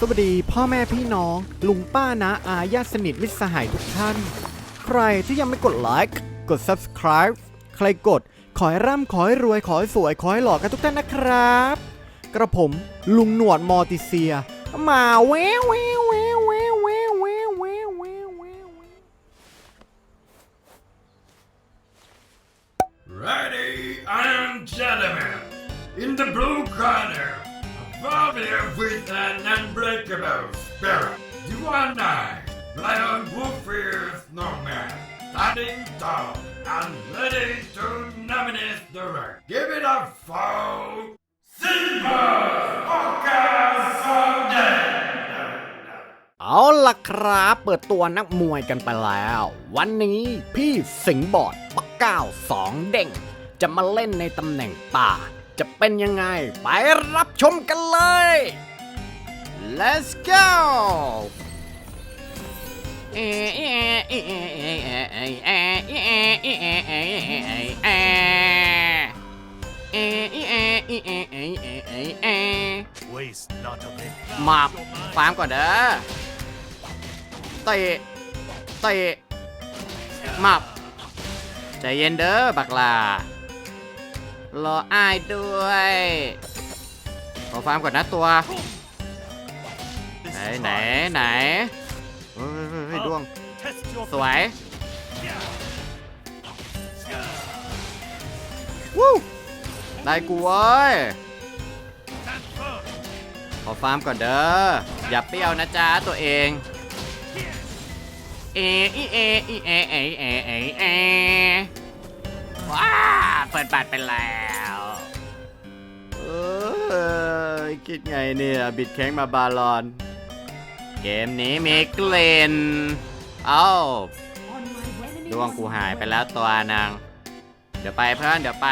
สวัสดีพ่อแม่พี่น้อง ลุงป้านะอาญาติสนิทมิตรสหายทุกท่าน ใครที่ยังไม่กดไลค์กด subscribe ใครกด ขอให้ร่ำขอให้รวยขอให้สวยขอให้หล่อกันทุกท่านนะครับ กระผมลุงหนวดมอติเซีย มาแววแววแววแววแววแววแววแววแวว Ready and gentlemen, in the blue corner, above here with an unbreakable spirit, you and I, Lion Wolfier Snowman, standing tall and ready to nominate the rank. Give it up for Simba Okasoge! เอาล่ะครับเปิดตัวนักมวยกันไปแล้ว วันนี้พี่สิงห์บอดปักเก้าสองเด้งจะมาเล่นในตำแหน่งป่า จะเป็นยังไง ไปรับชมกันเลย let's go มาฟาร์มก่อนเด้อเตะเตะมาบใจเย็นเด้อบักลา รออ้ายด้วยขอฟาร์มก่อนนะตัว ไหนไหนไหนเฮ้ยเฮ้ยเฮ้ยดวง สวยวู้ได้กูเว้ยขอฟาร์มก่อนเด้อ อย่าเปรี้ยวนะจ๊ะตัวเอง เออีเออีเอเอเอเอเอ ว้าเปิดบัตรไปแล้วเอยคิดไงเนี่ย บิดแข้งมาบาลอน เกมนี้มีกลิ่นเอ้าดวงกูหายไปแล้วตัวนาง เดี๋ยวไปเพื่อนเดี๋ยวไป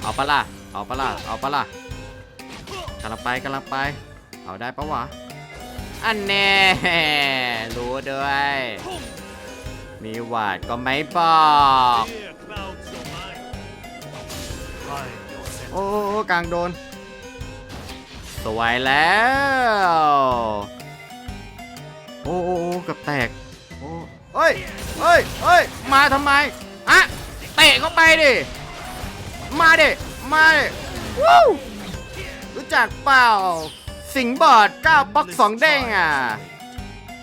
เอาปะล่ะ เอาปะล่ะ เอาปะล่ะกำลังไปกำลังไป เอาได้ปะวะ อันแน่รู้ด้วย มีหวาดก็ไม่บอกโอ้โอ้กลางโดน สวยแล้ว โอ้โอ้กับแตก โอ้เฮ้ยเฮ้ยเฮ้ย มาทำไมอะเตะเข้าไปดิ มาดิ มาดิวู้รู้จักเปล่า สิงบอดก้าวป๊อกสองเด้งอะ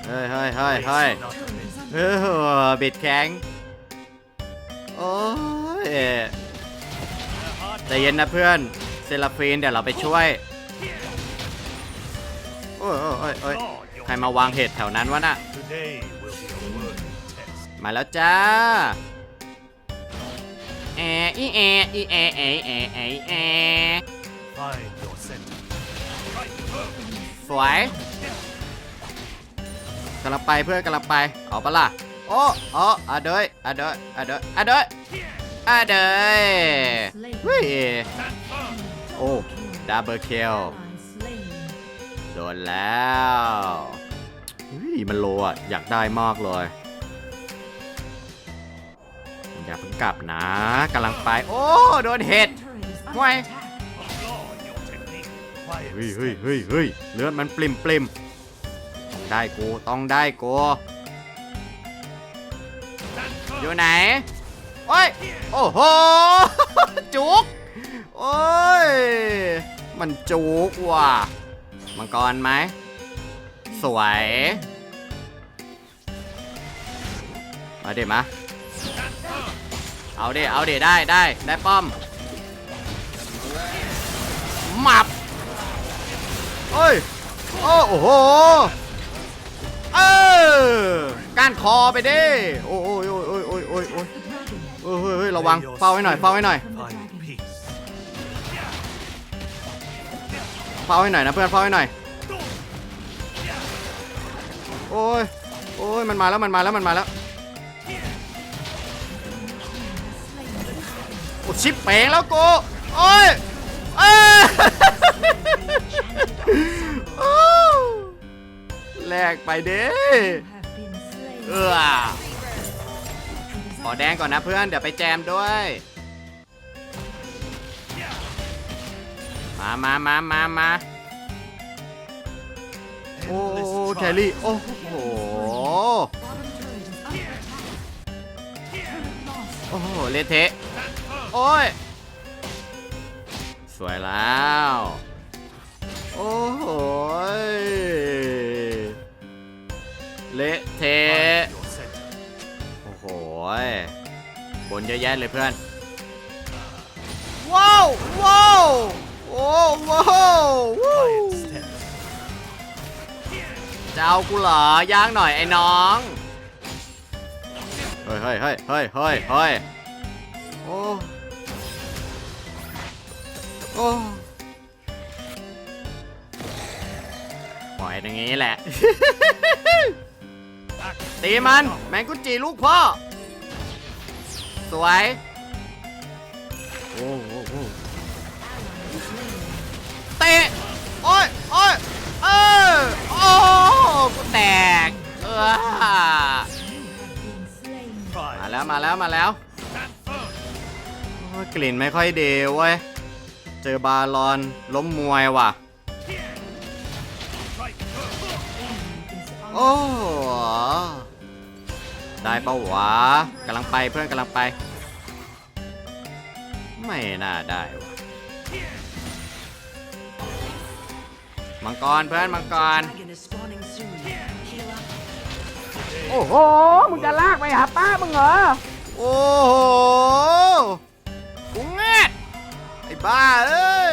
เฮ้ยเฮ้ยเฮ้ยเฮ้ย เออบิดแข็ง โอ้ยใจเย็นนะเพื่อน เซลฟีนเดี๋ยวเราไปช่วย โอ้ยโอ้ยโอ้ยใครมาวางเห็ดแถวนั้นวะน่ะ มาแล้วจ้าแออีแออีแอแอแอแอแอ Find your center. สวยำลังไปเพื่อนกำลังไปเอาปะล่ะโอ้โอ้อะเดยอะเดยอะเดยอะเดยอะเดยเฮ้ยโอ้ดับเบิลคิลโดนแล้วเฮ้ยมันโลอะอยากได้มากเลยอย่าเพิ่งกลับนะกำลังไป โอ้โดนเห็ดห่วยเฮ้ยเฮ้ยเฮ้ยเฮ้ยเลือดมันปริมปริม ได้กูต้องได้กูอยู่ไหน โอ้ย โอ้โห จุก โอ้ย มันจุกว่ะ มังกรไหม สวย มาเดี๋ยวมา เอาเดี๋เอาเดี๋ได้ได้ได้ป้อมหมับโอ้ย โอ้โห เออก้านคอไปดิโอ้ยโอ้ยโอ้ยโอ้ยโอ้ยโอ้ยโอ้ยเฮ้ยเฮ้ยระวังเฝ้าให้หน่อยเฝ้าให้หน่อยเฝ้าให้หน่อยนะเพื่อนเฝ้าให้หน่อยโอ้ยโอ้ยมันมาแล้วมันมาแล้วมันมาแล้วโอ้ชิปเป๋งแล้วกูโอ้ยเอ้ย แลกไปเด้เออขอแดงก่อนนะเพื่อน เดี๋ยวไปแจมด้วย มามามามามาโอ้โอโอแค trials. รี่ โอ้โห โอ้โห เละเทะ โอ้ย สวยแล้ว โอ้โห เละเทะ Find your center. โอ้โหยบนเยอะแยะเลยเพื่อน ว้าวว้าวโอ้ว้าววู้ Quiet steps. จะเอากูเหรอย่างหน่อยไอ้น้อง เฮ้ยเฮ้ยเฮ้ยเฮ้ยเฮ้ยเฮ้ยโอ้โอ้ปล่อยอย่างงี้แหละ ตีมัน แมงกุจีลูกพ่อ สวยโอ้โหเตะ โอ้ยโอ้ยเออโอ้กูแตก เออมาแล้วมาแล้วมาแล้วกลิ่นไม่ค่อยดีเว้ย เจอบาลอนล้มมวยว่ะ โอ้ได้ปะวะกำลังไปเพื่อนกำลังไป ไม่น่าได้วะมังกรเพื่อนมังกร Dragon is spawning soon. Heal up. โอ้โห มึงจะลากไปหาป้ามึงเหรอ โอ้โหกูแงดไอ้บ้าเอ้ย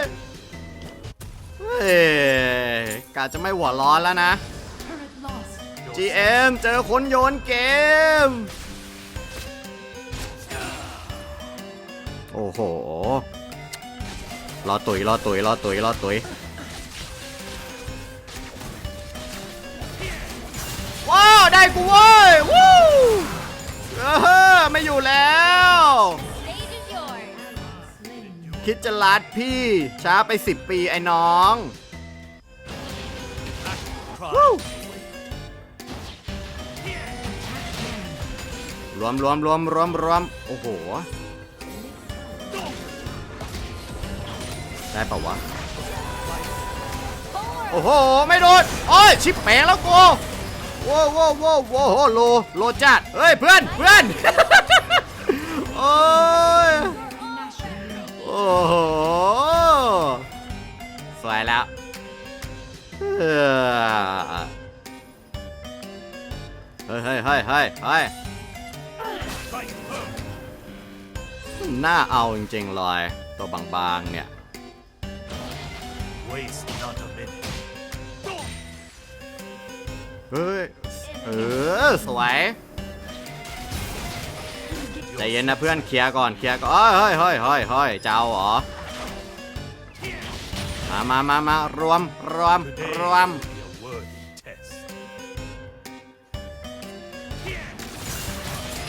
เฮ้ยกาจะไม่หัวร้อนแล้วนะ Your GM เจอคนโยนเกม โอ้โห รอตุ๋ยรอตุ๋ยรอตุ๋ยรอตุ๋ยว้าว ได้กูเว้ย วู้เออไม่อยู่แล้ว คิดจะลัดพี่ช้าไป 10 ปีไอ้น้อง Try. วมรวมรวมรวมรวมโอ้โห ได้ปะวะ โอ้โห ไม่โดนโอ้ย ชิปแปงแล้วกูโว้โว้โว้โว้โหโลโลจัดเฮ้ย เพื่อนเพื่อนโอ้ยโอ้โหสวยแล้วเฮ้ยเฮ้ยเฮ้ยเฮ้ย น่าเอาจริงๆเลยตัวบางๆเนี่ย Waste not a minute. เฮ้ยเออสวยใจเย็นนะเพื่อนเคลียร์ก่อนเคลียร์ก่อนเฮ้ยเฮ้ยเฮ้ยเฮ้ยเจ้าเหรอมามามามารวมรวม Today รวม will be a worthy test.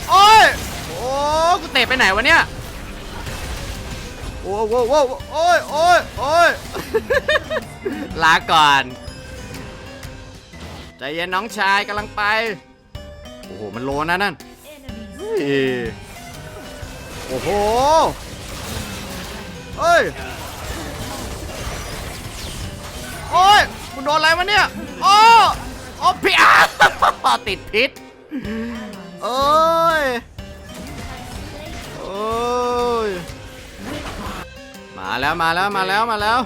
โอ้ยโอ้กูเตะไปไหนวะเนี่ย โอ้โว้โว้โอ้ยโอ้ยโอ้ยลาก่อน ใจเย็นน้องชายกำลังไป โอ้โห มันโลนะนั่นเฮ้ยโอ้โหเฮ้ย โอ้ยคุณโดนอะไรวะเนี่ย โอ้โอ้พี่อาติดพิษโอ้ย โอ้ย มาแล้วมาแล้วมาแล้วมาแล้ว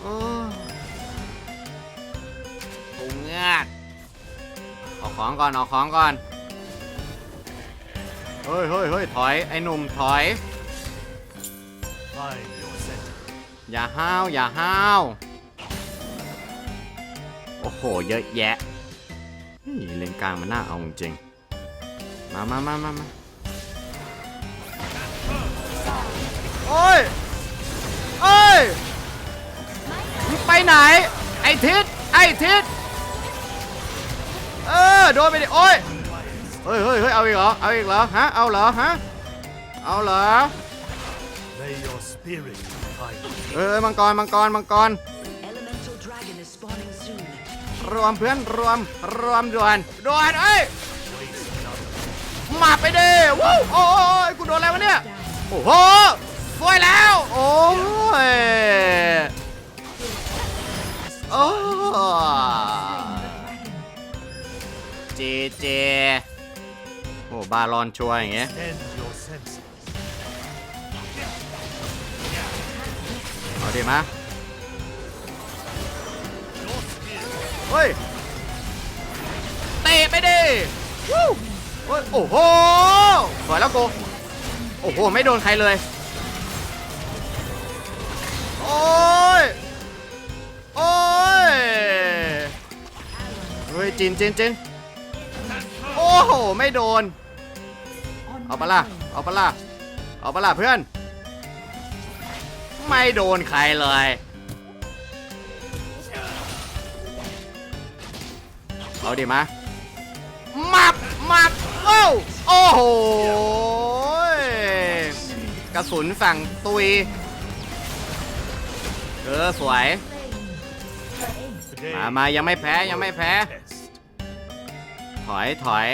โอ้ยกูเงือกเอาของก่อนเอาของก่อนเฮ้ยเฮ้ยเฮ้ยถอยไอ้หนุ่มถอย อย่าห้าวอย่าห้าวโอ้โหเยอะแยะเฮ้เลนกลางมันน่าเอาจริงมามามามามา โอ้ยโอ้ยมึงไปไหน ไอ้ทิศไอ้ทิศเออโดนไปดิโอ้ยเฮ้ยเฮ้ยเฮ้ยเอาอีกเหรอเอาอีกเหรอฮะเอาเหรอฮะเอาเหรอ May your spirit find you. เออมังกรมังกรมังกร Elemental dragon is spawning soon. รวมเพื่อนรวมรวมด่วนด่วนเอ้ย Waste not a minute. มาไปดิว้าวโอ้ยกูโดนอะไรวะเนี่ยโอ้โห สวยแล้ว โอ้ยโอ้ยเจโอ้บารอนชัวร์อย่างเงี้ยเอาดิมาเฮ้ยเตะไปดิวู้โอ้โหสวยแล้วโกโอ้โห ไม่โดนใครเลย โอ้ย โอ้ย เฮ้ยจินจินจินโอ้โห ไม่โดน เอาปะล่ะ เอาปะล่ะ เอาปะล่ะเพื่อน ไม่โดนใครเลย เอาดิมามับมับโอ้วโอ้โห กระสุนสั่งตุย เออสวย มามายังไม่แพ้ยังไม่แพ้ ถอยถอย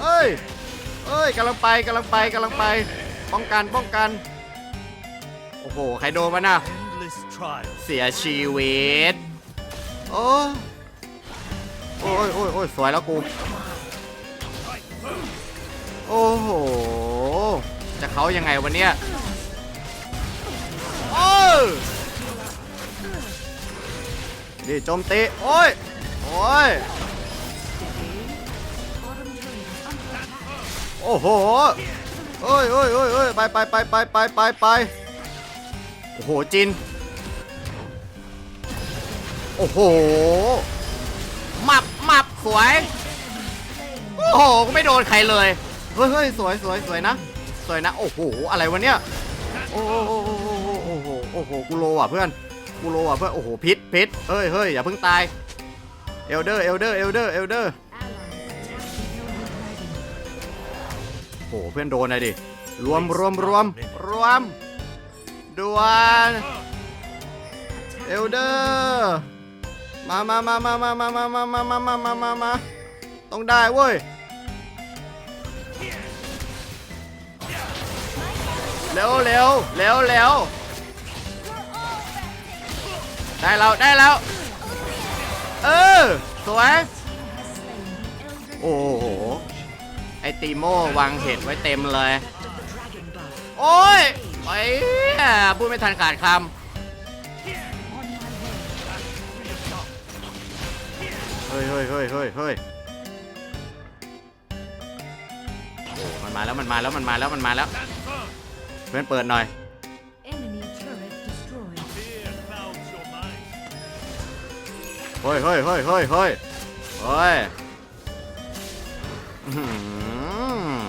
เอ้ยเอ้ยกำลังไปกำลังไปกำลังไป ป้องกันป้องกัน โอ้โหใครโดนวะน่ะเสียชีวิต โอ้โอ้ยโอ้ยโอ้ยสวยแล้วกู โอ้โห จะเขายังไงวันเนี้ย โอ้ยนี่โจมตี โอ้ย โอ้ย โอ้โหเอ้ยเอ้ยเอ้ยเอ้ยไปไปไปไปไปไปไปโอ้โห จิน โอ้โหมับมับสวย โอ้โหก็ไม่โดนใครเลย เฮ้ยเฮ้ยสวยสวยสวยนะ สวยนะ โอ้โห อะไรวะเนี่ย โอ้โห โอ้โหกูโลอะเพื่อนกูโลอะเพื่อนโอ้โหพิษพิษเฮ้ยเฮ้ยอย่าเพิ่งตายเอลเดอร์เอลเดอร์เอลเดอร์เอลเดอร์โอ้โหเพื่อนโดนเลยดิรวมรวมรวมรวมดวนเอลเดอร์มามามามามามามามามามามามามาต้องได้เว้ยเร็วเร็วเร็วเร็ว ได้แล้วได้แล้ว เออสวยโอ้โห ไอติโมวางเห็ดไว้เต็มเลย โอ้ยไอ้พูดไม่ทันขาดคำเฮ้ยเฮ้ยเฮ้ยเฮ้ยเฮ้ยมันมาแล้วมันมาแล้วมันมาแล้วมันมาแล้ว เพื่อนเปิดหน่อย เฮ้ยเฮ้ยเฮ้ยเฮ้ยเฮ้ยเฮ้ยอื้อหือ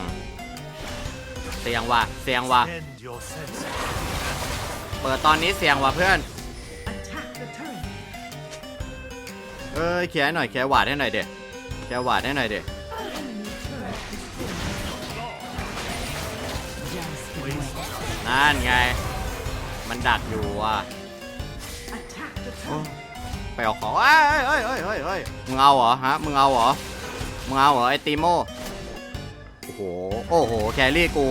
เสียงว่ะเสียงว่ะ Extend your senses. เปิดตอนนี้เสียงว่ะเพื่อน Attack the turret. เอ้ยเคลียร์ให้หน่อยเคลียร์หวาดให้หน่อยเด็เคลียร์หวาดให้หน่อยเด็ Enemy turret destroyed. Just wait. นั่นไง มันดักอยู่อะ ไปเอาของเอ้ยเอ้ยเอ้ยเอ้ยเอ้ยมึงเอาเหรอฮะมึงเอาเหรอมึงเอาเหรอไอติโมโอ้โหโอ้โหแครี่กู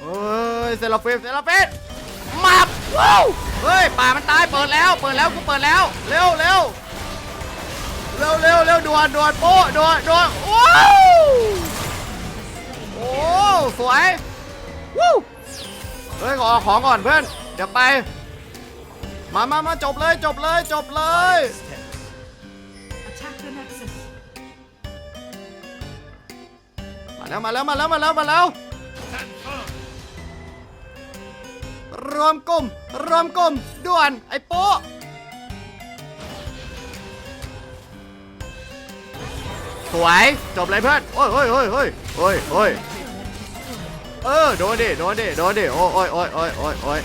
เอ้ยเซลฟิฟเซลฟิฟมับว้าวเฮ้ยป่ามันตายเปิดแล้ว เปิดแล้วกูเปิดแล้วเร็วเร็วเร็วเร็วเร็วด่วนด่วนโป๊ะด่วนด่วนว้าวโอ้สวยวู้เฮ้ยขอของก่อนเพื่อนเดี๋ยวไป มามามาจบเลยจบเลยจบเลย Attack the nexus. มาแล้วมาแล้วมาแล้วมาแล้วมาแล้ว รวมกลุ่มรวมกลุ่มด่วนไอ้โป๊ะสวยจบเลยเพื่อนโอ้ยโอ้ยโอ้ยโอ้ยโอ้ยโอ้ยเออโดนดิโดนดิโดนดิโอ้ยโอ้ยโอ้ยโอ้ยโอ้ย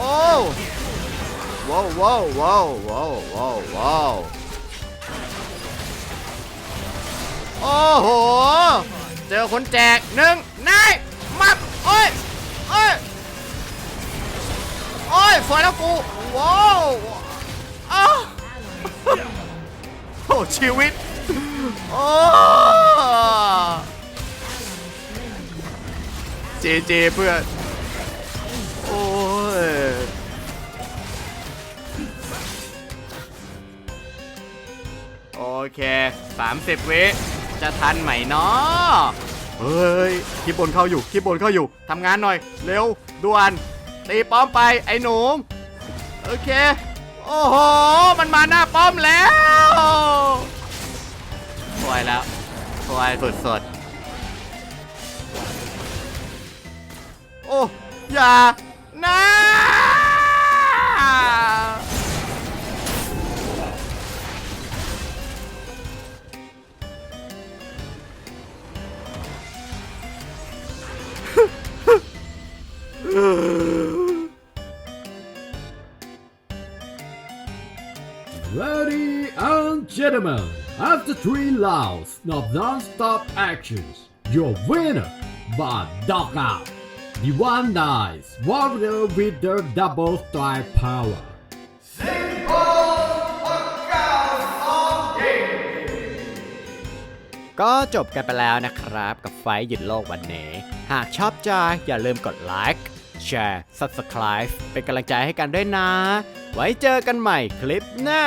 โอ้ว้าวว้าวว้าวว้าวว้าวว้าวโอ้โห เจอคนแจกหนึ่งนายมับโอ้ยโอ้ยโอ้ยสวยแล้วกูว้าวอ้าโอ้ชีวิตโอ้เจเจเพื่อน เค30วิจะทันไหมเนาะเฮ้ยคลิปบนเข้าอยู่คลิปบนเข้าอยู่ทำงานหน่อย เร็วด่วนตีป้อมไปไอ้หนูโอเค โอ้โห มันมาหน้าป้อมแล้วสวยแล้วสวยสุดๆโอ้อย่า three rounds of non-stop actions, your winner by knockout, the one nice warrior with the double strike power. ก็จบกันไปแล้วนะครับกับไฟหยุดโลกวันนี้ หากชอบใจอย่าลืมกดไลค์แชร์ Subscribe เป็นกำลังใจให้กันด้วยนะ ไว้เจอกันใหม่คลิปหน้า